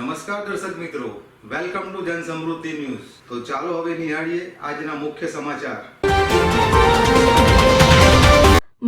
નમસ્કાર દર્શક મિત્રો. વેલકમ ટુ જન સમૃદ્ધિ ન્યૂઝ તો ચાલો હવે નિહાળીએ આજના મુખ્ય સમાચાર.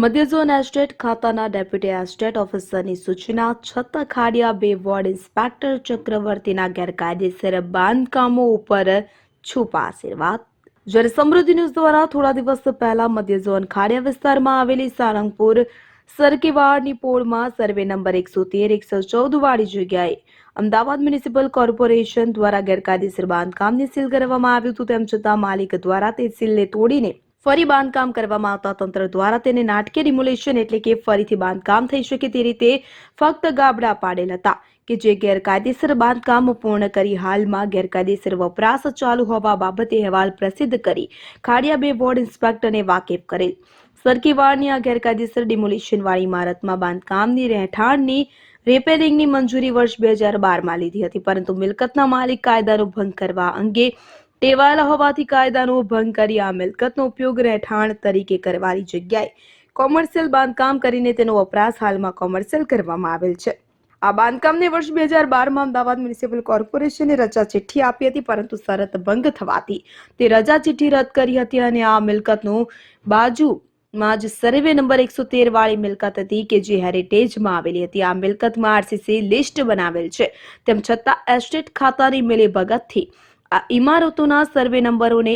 મધ્ય ઝોન એસ્ટેટ ખાતાના ડેપ્યુટી એસ્ટેટ ઓફિસરની સૂચના, છતાં ખાડિયા બે વોર્ડ ઇન્સ્પેક્ટર ચક્રવર્તીના ગેરકાયદેસર બાંધકામો ઉપર છુપા આશીર્વાદ. જ્યારે સમૃદ્ધિ ન્યૂઝ દ્વારા થોડા દિવસ પહેલા મધ્ય ઝોન ખાડિયા વિસ્તારમાં આવેલી સારંગપુર સરકીવાડની પોળમાં સર્વે નંબર એકસો તેર, એકસો ચૌદ વાળી જગ્યાએ અમદાવાદ મ્યુનિસિપલ કોર્પોરેશન દ્વારા ગેરકાયદેસર બાંધકામને સીલ કરવામાં આવ્યું હતું. તેમ છતાં માલિક દ્વારા તે સીલને તોડીને ફરી બાંધકામ કરવામાં આવતા તંત્ર દ્વારા તેને નાટકીય રિમ્યુલેશન એટલે કે ફરીથી બાંધકામ થઈ શકે તે રીતે ફક્ત ગાબડા પાડેલ હતા કે જે ગેરકાયદેસર બાંધકામ પૂર્ણ કરી હાલમાં ગેરકાયદેસર વપરાશ ચાલુ હોવા બાબતે અહેવાલ પ્રસિદ્ધ કરી ખાડિયા બે બોર્ડ ઇન્સ્પેક્ટરને વાકેફ કરેલ. સરકીવાડની આ ગેરકાયદેસર ડિમોલિશન વાળી ઇમારતમાં બાંધકામની રહેઠાણની રિપેરિંગની મંજૂરી વર્ષ બે હજાર બારમાં લીધી હતી. પરંતુ મિલકતના માલિક કાયદાનો ભંગ કરવા અંગે ટેવાયેલા હોવાથી કાયદાનો ભંગ કરી આ મિલકતનો ઉપયોગ રહેઠાણ તરીકે કરવાની જગ્યાએ કોમર્શિયલ બાંધકામ કરીને તેનો વપરાશ હાલમાં કોમર્શિયલ કરવામાં આવેલ છે. આ બાંધકામને વર્ષ બે હજાર બારમાં અમદાવાદ મ્યુનિસિપલ કોર્પોરેશને રજા ચિઠ્ઠી આપી હતી, પરંતુ શરત ભંગ થવાથી તે રજા ચિઠ્ઠી રદ કરી હતી અને આ મિલકતનું બાજુમાં જ સર્વે નંબર એકસો તેર વાળી મિલકત હતી કે જે હેરિટેજમાં આવેલી હતી. આ મિલકતમાં આરસીસી લિસ્ટ બનાવેલ છે. તેમ છતાં એસ્ટેટ ખાતાની મિલીભગતથી આ ઇમારતોના સર્વે નંબરોને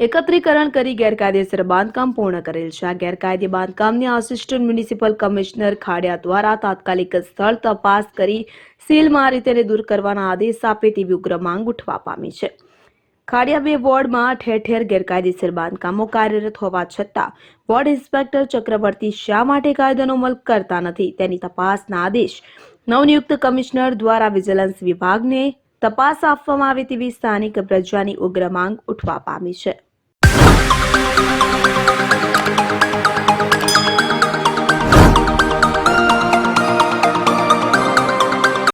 એકત્રીકરણ કરી ગેરકાયદેસર બાંધકામ પૂર્ણ કરેલ છે. આ ગેરકાયદે બાંધકામને આસિસ્ટન્ટ મ્યુનિસિપલ કમિશનર ખાડિયા દ્વારા તાત્કાલિક સ્થળ તપાસ કરી સીલ મારી તેને દૂર કરવાના આદેશ આપે તેવી ઉગ્ર માંગ ઉઠવા પામી છે. ખાડિયા વોર્ડમાં ઠેર ઠેર ગેરકાયદેસર બાંધકામો કાર્યરત હોવા છતાં, વોર્ડ ઇન્સ્પેક્ટર ચક્રવર્તી શા માટે કાયદાનો અમલ કરતા નથી તેની તપાસના આદેશ નવનિયુક્ત કમિશનર દ્વારા વિજિલન્સ વિભાગને તપાસ આપવામાં આવે તેવી સ્થાનિક પ્રજાની ઉગ્ર માંગ ઉઠવા પામી છે.